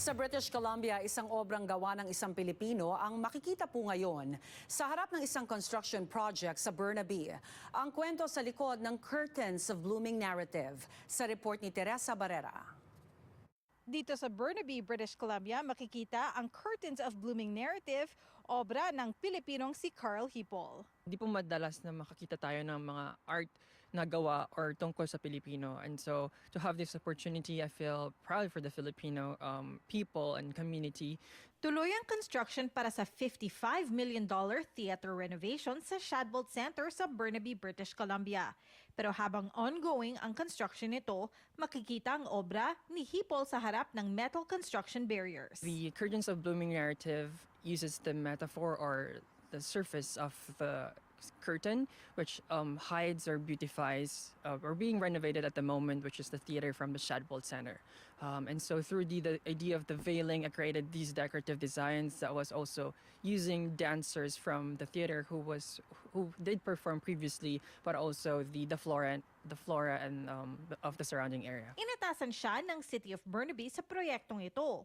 Sa British Columbia, isang obrang gawa ng isang Pilipino ang makikita po ngayon sa harap ng isang construction project sa Burnaby. Ang kwento sa likod ng Curtains of Blooming Narrative sa report ni Teresa Barrera. Dito sa Burnaby, British Columbia, makikita ang Curtains of Blooming Narrative, obra ng Pilipinong si Carl Hipol. Hindi po madalas na makakita tayo ng mga art na gawa or tungkol sa Pilipino. And so to have this opportunity, I feel proud for the Filipino um, people and community. Tuloy ang construction para sa $55 million theater renovation sa Shadbolt Center sa Burnaby, British Columbia. Pero habang ongoing ang construction nito, makikita ang obra ni Hipol sa harap ng metal construction barriers. The Curtains of Blooming narrative uses the metaphor or the surface of the curtain, which um, hides or beautifies uh, or being renovated at the moment, which is the theater from the Shadbolt Center. Um, and so through the, the idea of the veiling, I created these decorative designs that was also using dancers from the theater who was who did perform previously, but also the the flora the flora and um, of the surrounding area. Inatasan siya ng City of Burnaby sa proyektong ito.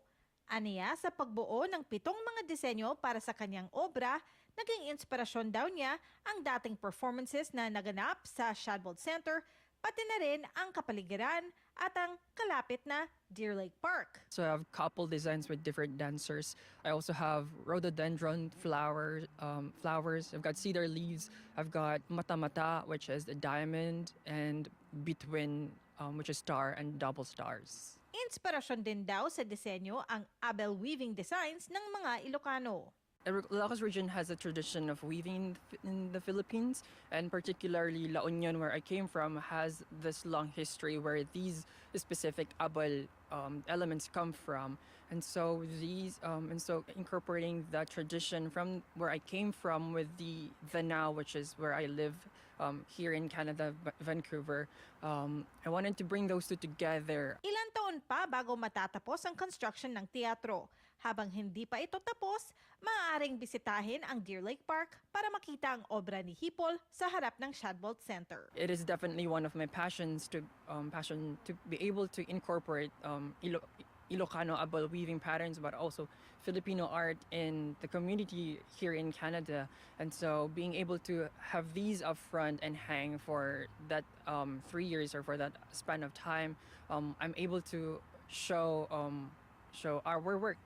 Aniya sa pagbuo ng pitong mga disenyo para sa kanyang obra, naging inspirasyon daw niya ang dating performances na naganap sa Shadbolt Center, pati na rin ang kapaligiran at ang kalapit na Deer Lake Park. So I have couple designs with different dancers. I also have rhododendron flowers. Um, flowers. I've got cedar leaves. I've got mata mata, which is a diamond, and between, um, which is star and double stars. Inspirasyon din daw sa disenyo ang Abel Weaving Designs ng mga Ilocano. Ilocos region has a tradition of weaving in the Philippines, and particularly La Union, where I came from, has this long history where these specific abal um, elements come from, and so these, um, and so incorporating that tradition from where I came from with the the now, which is where I live um, here in Canada, Va- Vancouver. Um, I wanted to bring those two together. Ilan taon pa bago matatapos ang construction ng teatro. Habang hindi pa ito tapos, maaaring bisitahin ang Deer Lake Park para makita ang obra ni Hipol sa harap ng Shadbolt Center. it is definitely one of my passions to um, passion to be able to incorporate um, Ilo- Ilocano abal weaving patterns, but also Filipino art in the community here in Canada. And so being able to have these up front and hang for that um, three years or for that span of time, um, I'm able to show um, show our work.